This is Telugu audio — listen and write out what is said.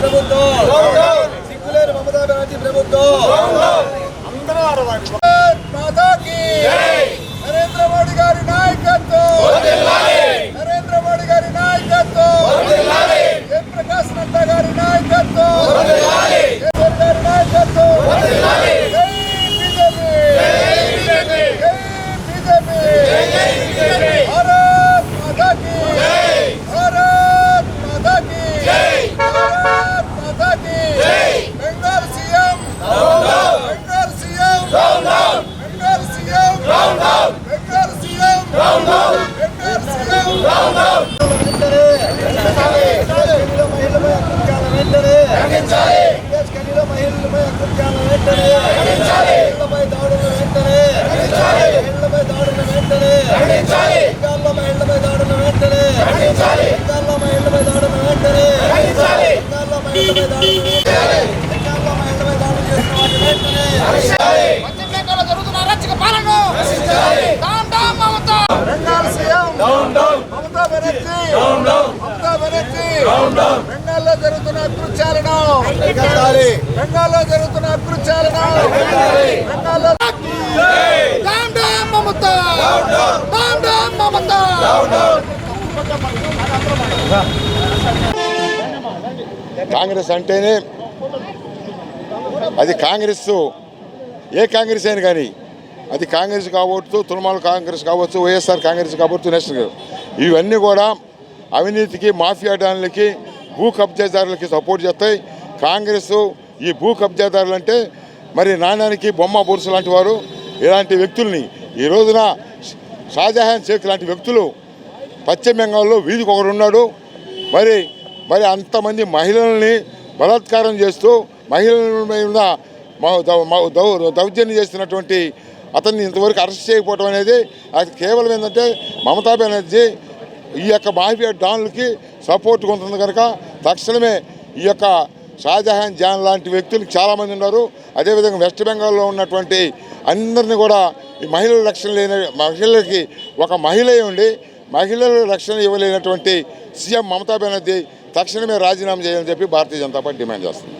ప్రభుత్వం. సిగ్గులేని మమతా బెనర్జీ ప్రభుత్వం. అందరూ ఆడవాళ్ళు. వెంటనే మహిళలపై దాడుల వెంటనే మహిళలపై దాడుల వెంటనే బెంగాల్లో మహిళలపై దాడుల వెంటనే బెంగాల్లో మహిళలపై దాడుల వెంటనే బెంగాల్లో మహిళలపై దాడుల వెంటనే బెంగాల్లో మహిళలపై దాడులు చేసిన వాటి వెంటనే పశ్చిమ బెంగాల్లో జరుగుతున్న అరాచక పాలన down down Mamata Bengal CM Mamata Banerjee Mamata Banerjee బెంగాల్లో జరుగుతున్న అకృత్యాలను బెంగాల్లో జరుగుతున్న అకృత్యాలను బెంగాల్లో down down Mamata. Down down Mamata. Congress అంటేనే అది కాంగ్రెస్ ఏ కాంగ్రెస్ అయినా కానీ అది కాంగ్రెస్ కావచ్చు తృణమూల కాంగ్రెస్ కావచ్చు వైఎస్ఆర్ కాంగ్రెస్ కావచ్చు నేషనల్ ఇవన్నీ కూడా అవినీతికి మాఫియా డాన్లకి భూ కబ్జాదారులకి సపోర్ట్ చేస్తాయి కాంగ్రెస్ ఈ భూ కబ్జాదారులు అంటే మరి నాణ్యానికి బొమ్మ బొరుసు లాంటి వారు ఇలాంటి వ్యక్తుల్ని. ఈ రోజున షాజహాన్ షేక్ లాంటి వ్యక్తులు పశ్చిమ బెంగాల్లో వీధికి ఒకడు ఉన్నాడు. మరి మరి అంతమంది మహిళల్ని బలాత్కారం చేస్తూ మహిళల మీద మా- దౌ- దౌర్జన్యం చేస్తున్నటువంటి అతన్ని ఇంతవరకు అరెస్ట్ చేయకపోవడం అనేది అది కేవలం ఏంటంటే మమతా బెనర్జీ ఈ యొక్క మాఫియా డాన్లకి సపోర్ట్గా ఉంటుంది కనుక తక్షణమే ఈ యొక్క షాజహాన్ జాన్ లాంటి వ్యక్తులు చాలామంది ఉన్నారు. అదేవిధంగా వెస్ట్ బెంగాల్లో ఉన్నటువంటి అందరినీ కూడా ఈ మహిళల రక్షణ లేని మహిళలకి ఒక మహిళ ఉండి మహిళల రక్షణ ఇవ్వలేనటువంటి సీఎం మమతా బెనర్జీ తక్షణమే రాజీనామా చేయాలని చెప్పి భారతీయ జనతా పార్టీ డిమాండ్ చేస్తుంది.